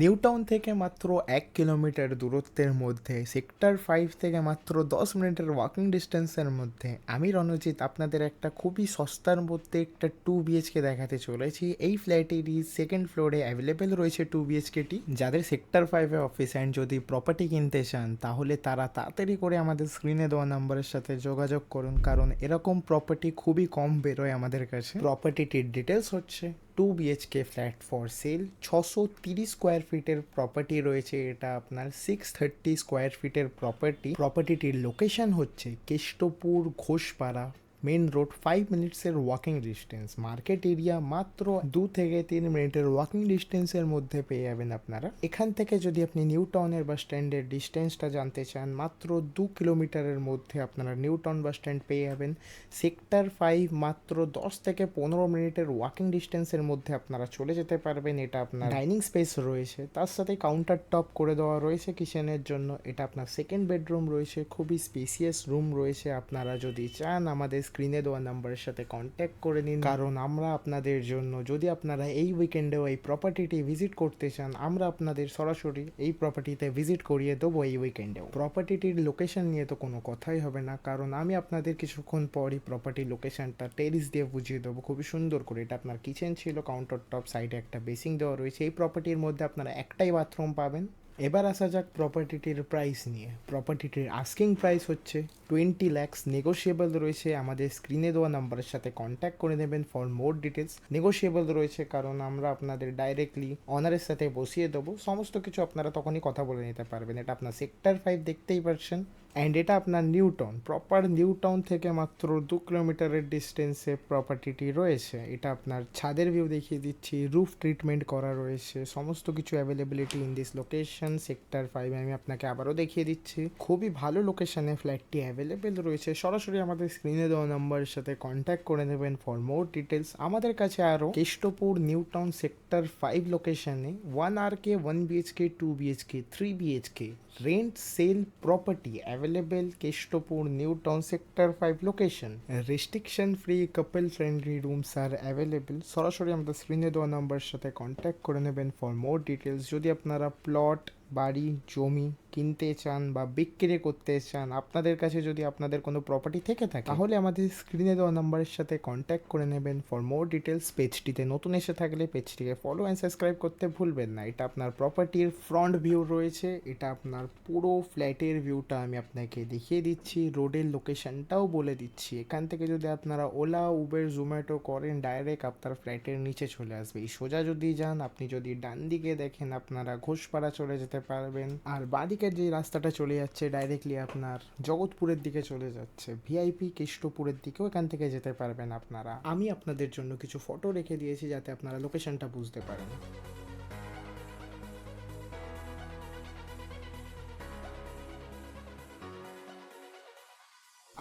নিউটাউন থেকে মাত্র এক কিলোমিটার দূরত্বের মধ্যে, সেক্টর ফাইভ থেকে মাত্র দশ মিনিটের ওয়াকিং ডিস্টেন্সের মধ্যে, আমি রণজিৎ আপনাদের একটা খুবই সস্তার মধ্যে একটা টু বিএচকে দেখাতে চলেছি। এই ফ্ল্যাটেরই সেকেন্ড ফ্লোরে অ্যাভেলেবেল রয়েছে টু বিএচকেটি যাদের সেক্টর ফাইভে অফিস অ্যান্ড যদি প্রপার্টি কিনতে চান, তাহলে তারা তাড়াতাড়ি করে আমাদের স্ক্রিনে দেওয়া নাম্বারের সাথে যোগাযোগ করুন, কারণ এরকম প্রপার্টি খুবই কম বেরোয় আমাদের কাছে। প্রপার্টিটির ডিটেলস হচ্ছে two BHK flat for sale ছশো তিরিশ স্কোয়ার ফিটের প্রপার্টি রয়েছে। এটা আপনার সিক্স থার্টি স্কোয়ার ফিটের প্রপার্টি প্রপার্টিটির লোকেশন হচ্ছে Keshtopur Ghoshpara. Main road five মিনিটসের walking distance market area মাত্র দু থেকে তিন মিনিটের ওয়াকিং ডিস্টেন্সের মধ্যে পেয়ে যাবেন আপনারা। এখান থেকে যদি আপনি নিউ টাউনের বাস স্ট্যান্ডের ডিস্টেন্সটা জানতে চান, মাত্র দু কিলোমিটারের মধ্যে আপনারা নিউ টাউন বাস স্ট্যান্ড পেয়ে যাবেন। সেক্টর ফাইভ মাত্র দশ থেকে পনেরো মিনিটের ওয়াকিং ডিস্টেন্সের মধ্যে আপনারা চলে যেতে পারবেন। এটা আপনার ডাইনিং স্পেস রয়েছে। তার সাথে কাউন্টার টপ করে দেওয়া রয়েছে কিচেনের জন্য। এটা আপনার সেকেন্ড বেডরুম রয়েছে। খুবই স্পেসিয়াস রুম রয়েছে। আপনারা যদি চান আমাদের স্ক্রিনে দেওয়া নাম্বারের সাথে কন্ট্যাক্ট করে নিন। কারণ আমরা আপনাদের জন্য, যদি আপনারা এই উইকেন্ডেও এই প্রপার্টিটি ভিজিট করতে চান, আমরা আপনাদের সরাসরি এই প্রপার্টিতে ভিজিট করিয়ে দেবো এই উইকেন্ডেও প্রপার্টিটির লোকেশন নিয়ে তো কোনো কথাই হবে না, কারণ আমি আপনাদের কিছুক্ষণ পরই প্রপার্টি লোকেশনটা টেরিস দিয়ে বুঝিয়ে দেবো। খুবই সুন্দর করে। এটা আপনার কিচেন ছিল কাউন্টার টপ সাইডে একটা বেসিং দেওয়া রয়েছে। এই প্রপার্টির মধ্যে আপনারা একটাই বাথরুম পাবেন। এবার আসা যাক প্রপার্টিটির প্রাইস নিয়ে। প্রপার্টিটির আস্কিং প্রাইস হচ্ছে টোয়েন্টি ল্যাক্স নেগোশিয়েবল রয়েছে। আমাদের স্ক্রিনে দেওয়া নাম্বারের সাথে কন্ট্যাক্ট করে নেবেন ফর মোর ডিটেলস নেগোশিয়েবল রয়েছে কারণ আমরা আপনাদের ডাইরেক্টলি অনারের সাথে বসিয়ে দেবো। সমস্ত কিছু আপনারা তখনই কথা বলে নিতে পারবেন। এটা আপনার সেক্টর ফাইভ দেখতেই পাচ্ছেন অ্যান্ড এটা আপনার নিউ টাউন প্রপার নিউ থেকে মাত্র দু কিলোমিটারের ডিস্টেন্সে প্রপার্টিটি রয়েছে। এটা আপনার ছাদের ভিউ দেখিয়ে দিচ্ছি রুফ ট্রিটমেন্ট করা রয়েছে, সমস্ত কিছু availability in this location sector five আমি আপনাকে আবারও দেখিয়ে দিচ্ছি। খুবই ভালো লোকেশনে ফ্ল্যাটটি অ্যাভেলেবেল রয়েছে। সরাসরি আমাদের স্ক্রিনে দেওয়া নাম্বারের সাথে কন্ট্যাক্ট করে নেবেন ফর মোর ডিটেলস আমাদের কাছে আরও Keshtopur New Town sector five লোকেশনে one R K one BHK two BHK three BHK rent sale property available Keshtopur New Town sector five location restriction free couple friendly rooms are available সরাসরি আমাদের স্ক্রিনে দেওয়া number সাথে contact করে নেবেন for more details যদি আপনারা plot বাড়ি, জমি কিনতে চান বা বিক্রি করতে চান, আপনাদের কাছে যদি আপনাদের কোনো প্রপার্টি থেকে থাকে, তাহলে আমাদের স্ক্রিনে দেওয়া নাম্বারের সাথে কন্ট্যাক্ট করে নেবেন। ফর মোর ডিটেলস পেজটিতে নতুন এসে থাকলে পেজটিকে ফলো অ্যান্ড সাবস্ক্রাইব করতে ভুলবেন না। এটা আপনার প্রপার্টির ফ্রন্ট ভিউ রয়েছে। এটা আপনার পুরো ফ্ল্যাটের ভিউটা আমি আপনাকে দেখিয়ে দিচ্ছি। রোডের লোকেশনটাও বলে দিচ্ছি। এখান থেকে যদি আপনারা ওলা উবের জোম্যাটো করেন ডাইরেক্ট আপনার ফ্ল্যাটের নিচে চলে আসবে। এই সোজা যদি যান, আপনি যদি ডান দিকে দেখেন, আপনারা ঘোষপাড়া চলে যেতে পারবেন। আর বাঁদিকের যে রাস্তাটা চলে যাচ্ছে ডাইরেক্টলি আপনার জগৎপুরের দিকে চলে যাচ্ছে ভিআইপি কেষ্টপুরের দিকেও এখান থেকে যেতে পারবেন আপনারা। আমি আপনাদের জন্য কিছু ফটো রেখে দিয়েছি যাতে আপনারা লোকেশনটা বুঝতে পারেন।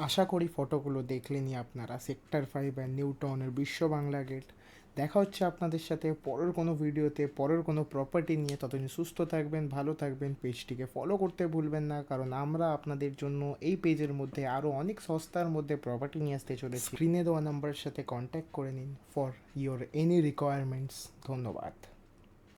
আশা করি ফটোগুলো দেখলেনই আপনারা। সেক্টর ফাইভ অ্যান্ড নিউ টাউনের বিশ্ব বাংলা গেট দেখা হচ্ছে আপনাদের সাথে পরের কোনো ভিডিওতে, পরের কোনো প্রপার্টি নিয়ে। ততদিন সুস্থ থাকবেন, ভালো থাকবেন পেজটিকে ফলো করতে ভুলবেন না, কারণ আমরা আপনাদের জন্য এই পেজের মধ্যে আরও অনেক সস্তার মধ্যে প্রপার্টি নিয়ে আসতে চলেছি। স্ক্রিনে দেওয়া নাম্বারের সাথে কন্ট্যাক্ট করে নিন ফর ইয়োর এনি রিকোয়ারমেন্টস ধন্যবাদ।